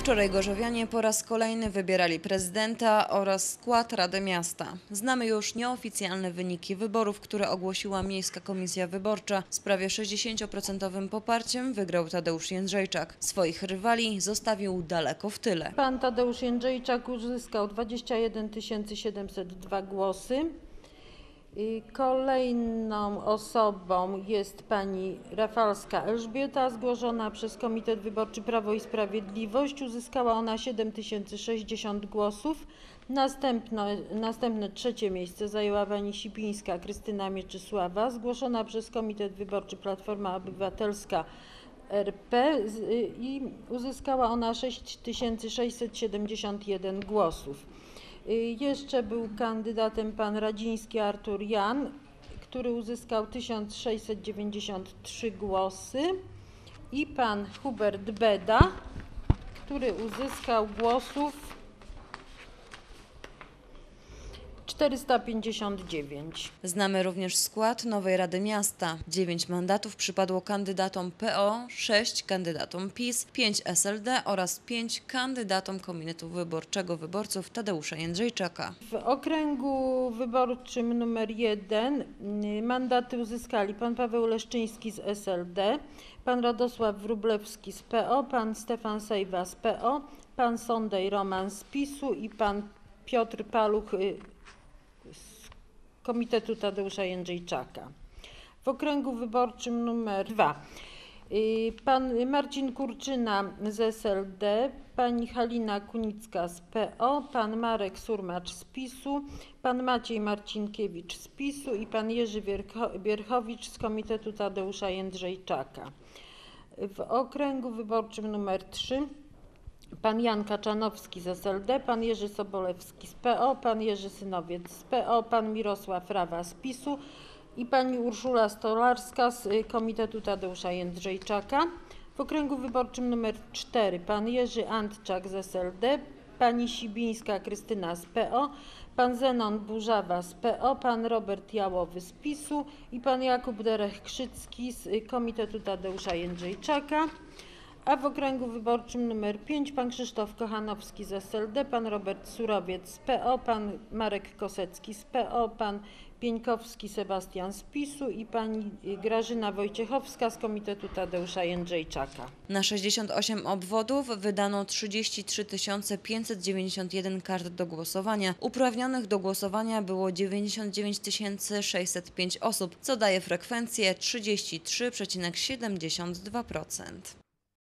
Wczoraj gorzowianie po raz kolejny wybierali prezydenta oraz skład Rady Miasta. Znamy już nieoficjalne wyniki wyborów, które ogłosiła Miejska Komisja Wyborcza. Z prawie 60% poparciem wygrał Tadeusz Jędrzejczak. Swoich rywali zostawił daleko w tyle. Pan Tadeusz Jędrzejczak uzyskał 21 702 głosy. Kolejną osobą jest pani Rafalska Elżbieta, zgłoszona przez Komitet Wyborczy Prawo i Sprawiedliwość. Uzyskała ona 7060 głosów. Następne, następne trzecie miejsce zajęła pani Sipińska Krystyna Mieczysława, zgłoszona przez Komitet Wyborczy Platforma Obywatelska RP i uzyskała ona 6671 głosów. Y, Jeszcze był kandydatem pan Radziński Artur Jan, który uzyskał 1693 głosy. I pan Hubert Beda, który uzyskał głosów 459. Znamy również skład nowej Rady Miasta. 9 mandatów przypadło kandydatom PO, 6 kandydatom PiS, 5 SLD oraz 5 kandydatom Komitetu Wyborczego Wyborców Tadeusza Jędrzejczaka. W okręgu wyborczym numer 1 mandaty uzyskali pan Paweł Leszczyński z SLD, pan Radosław Wróblewski z PO, pan Stefan Sejwa z PO, pan Sondej Roman z PiSu i pan Piotr Paluch y, z Komitetu Tadeusza Jędrzejczaka. W okręgu wyborczym numer 2 pan Marcin Kurczyna z SLD, pani Halina Kunicka z PO, pan Marek Surmacz z PiSu, pan Maciej Marcinkiewicz z PiSu i pan Jerzy Wierchowicz z Komitetu Tadeusza Jędrzejczaka. W okręgu wyborczym numer 3 Pan Jan Kaczanowski z SLD, pan Jerzy Sobolewski z PO, pan Jerzy Synowiec z PO, pan Mirosław Rawa z PiSu i pani Urszula Stolarska z y, Komitetu Tadeusza Jędrzejczaka. W okręgu wyborczym numer 4 pan Jerzy Antczak z SLD, pani Sibińska Krystyna z PO, pan Zenon Burzawa z PO, pan Robert Jałowy z PiSu i pan Jakub Derech-Krzycki z y, Komitetu Tadeusza Jędrzejczaka. A w okręgu wyborczym numer 5 pan Krzysztof Kochanowski z SLD, pan Robert Surowiec z PO, pan Marek Kosecki z PO, pan Pieńkowski Sebastian z PiSu i pani Grażyna Wojciechowska z Komitetu Tadeusza Jędrzejczaka. Na 68 obwodów wydano 33 591 kart do głosowania. Uprawnionych do głosowania było 99 605 osób, co daje frekwencję 33,72%.